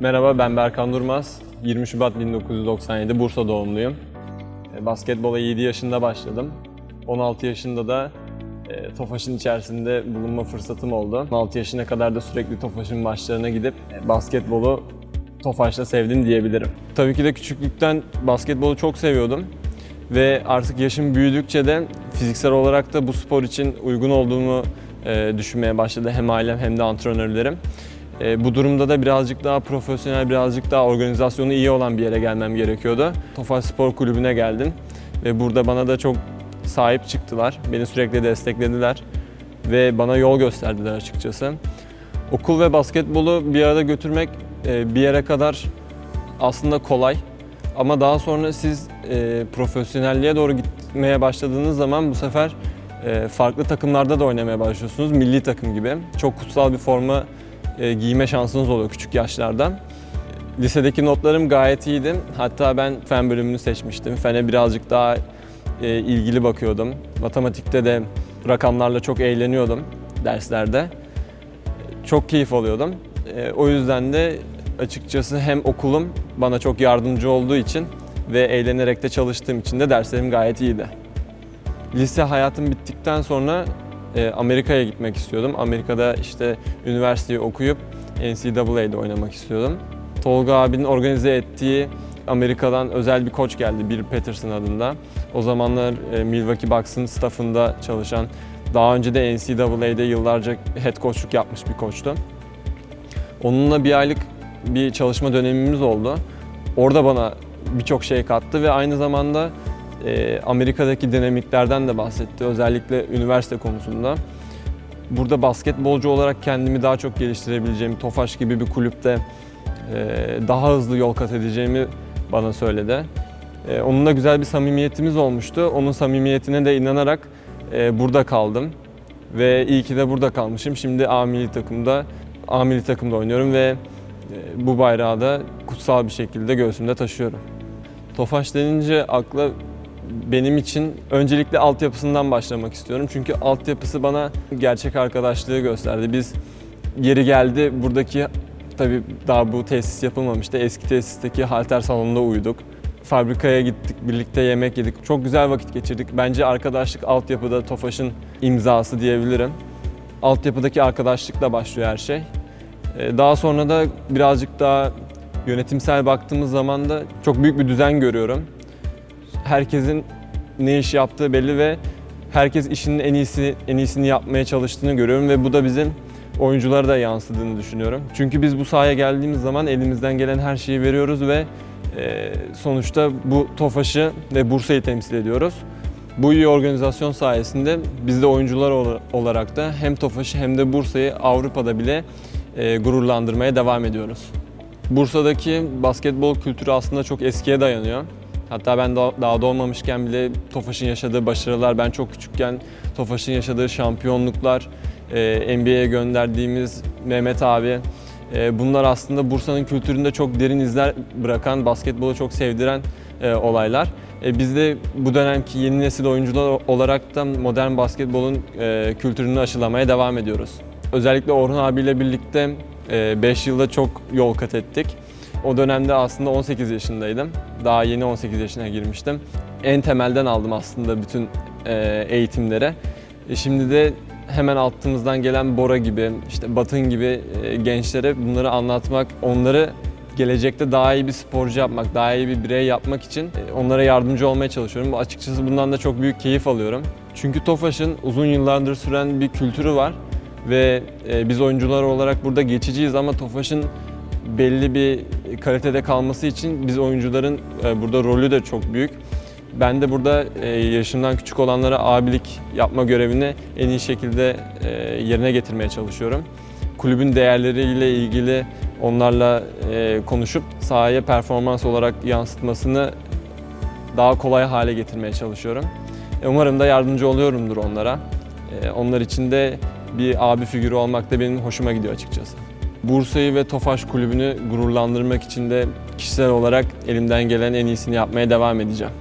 Merhaba ben Berkan Durmaz. 20 Şubat 1997 Bursa doğumluyum. E, Basketbola 7 yaşında başladım. 16 yaşında da e, Tofaş'ın içerisinde bulunma fırsatım oldu. 16 yaşına kadar da sürekli Tofaş'ın maçlarına gidip e, basketbolu Tofaş'la sevdim diyebilirim. Tabii ki de küçüklükten basketbolu çok seviyordum. Ve artık yaşım büyüdükçe de fiziksel olarak da bu spor için uygun olduğumu düşünmeye başladı hem ailem hem de antrenörlerim. E, bu durumda da birazcık daha profesyonel, birazcık daha organizasyonu iyi olan bir yere gelmem gerekiyordu. Tofaş Spor Kulübü'ne geldim ve burada bana da çok sahip çıktılar. Beni sürekli desteklediler ve bana yol gösterdiler açıkçası. Okul ve basketbolu bir arada götürmek e, bir yere kadar aslında kolay. Ama daha sonra siz e, profesyonelliğe doğru gitmeye başladığınız zaman bu sefer e, farklı takımlarda da oynamaya başlıyorsunuz. Milli takım gibi. Çok kutsal bir forma e, giyme şansınız oluyor küçük yaşlardan. Lisedeki notlarım gayet iyiydi. Hatta ben fen bölümünü seçmiştim. Fene birazcık daha e, ilgili bakıyordum. Matematikte de rakamlarla çok eğleniyordum derslerde. Çok keyif alıyordum. E, o yüzden de açıkçası hem okulum bana çok yardımcı olduğu için ve eğlenerek de çalıştığım için de derslerim gayet iyiydi. Lise hayatım bittikten sonra e, Amerika'ya gitmek istiyordum. Amerika'da işte üniversiteyi okuyup NCAA'de oynamak istiyordum. Tolga abinin organize ettiği Amerika'dan özel bir koç geldi, Bill Patterson adında. O zamanlar e, Milwaukee Bucks'ın staffında çalışan, daha önce de NCAA'de yıllarca head coachluk yapmış bir koçtu. Onunla bir aylık bir çalışma dönemimiz oldu. Orada bana birçok şey kattı ve aynı zamanda e, Amerika'daki dinamiklerden de bahsetti. Özellikle üniversite konusunda. Burada basketbolcu olarak kendimi daha çok geliştirebileceğimi, Tofaş gibi bir kulüpte e, daha hızlı yol kat edeceğimi bana söyledi. E, onunla güzel bir samimiyetimiz olmuştu. Onun samimiyetine de inanarak e, burada kaldım. Ve iyi ki de burada kalmışım. Şimdi A milli takımda, A milli takımda oynuyorum ve e, bu bayrağı da kutsal bir şekilde göğsümde taşıyorum. Tofaş denince akla benim için öncelikle altyapısından başlamak istiyorum. Çünkü altyapısı bana gerçek arkadaşlığı gösterdi. Biz yeri geldi buradaki tabii daha bu tesis yapılmamıştı. Eski tesisteki halter salonunda uyuduk. Fabrikaya gittik, birlikte yemek yedik. Çok güzel vakit geçirdik. Bence arkadaşlık altyapıda Tofaş'ın imzası diyebilirim. Altyapıdaki arkadaşlıkla başlıyor her şey. Ee, Daha sonra da birazcık daha yönetimsel baktığımız zaman da çok büyük bir düzen görüyorum. Herkesin ne iş yaptığı belli ve herkes işinin en iyisi en iyisini yapmaya çalıştığını görüyorum ve bu da bizim oyunculara da yansıdığını düşünüyorum. Çünkü biz bu sahaya geldiğimiz zaman elimizden gelen her şeyi veriyoruz ve e, sonuçta bu Tofaş'ı ve Bursa'yı temsil ediyoruz. Bu iyi organizasyon sayesinde biz de oyuncular ol- olarak da hem Tofaş'ı hem de Bursa'yı Avrupa'da bile e, gururlandırmaya devam ediyoruz. Bursa'daki basketbol kültürü aslında çok eskiye dayanıyor. Hatta ben daha, doğmamışken bile Tofaş'ın yaşadığı başarılar, ben çok küçükken Tofaş'ın yaşadığı şampiyonluklar, e, NBA'ye gönderdiğimiz Mehmet abi, e, bunlar aslında Bursa'nın kültüründe çok derin izler bırakan, basketbolu çok sevdiren e, olaylar. Biz de bu dönemki yeni nesil oyuncular olarak da modern basketbolun kültürünü aşılamaya devam ediyoruz. Özellikle Orhun abiyle birlikte 5 yılda çok yol kat ettik. O dönemde aslında 18 yaşındaydım. Daha yeni 18 yaşına girmiştim. En temelden aldım aslında bütün e, eğitimlere. E, Şimdi de hemen altımızdan gelen Bora gibi, işte Batın gibi e, gençlere bunları anlatmak, onları gelecekte daha iyi bir sporcu yapmak, daha iyi bir birey yapmak için onlara yardımcı olmaya çalışıyorum. Açıkçası bundan da çok büyük keyif alıyorum. Çünkü Tofaş'ın uzun yıllardır süren bir kültürü var ve biz oyuncular olarak burada geçiciyiz ama Tofaş'ın belli bir kalitede kalması için biz oyuncuların e, burada rolü de çok büyük. Ben de burada e, yaşımdan küçük olanlara abilik yapma görevini en iyi şekilde e, yerine getirmeye çalışıyorum. Kulübün değerleriyle ilgili onlarla e, konuşup sahaya performans olarak yansıtmasını daha kolay hale getirmeye çalışıyorum. Umarım da yardımcı oluyorumdur onlara. Onlar için de bir abi figürü olmak da benim hoşuma gidiyor açıkçası. Bursa'yı ve Tofaş Kulübü'nü gururlandırmak için de kişisel olarak elimden gelen en iyisini yapmaya devam edeceğim.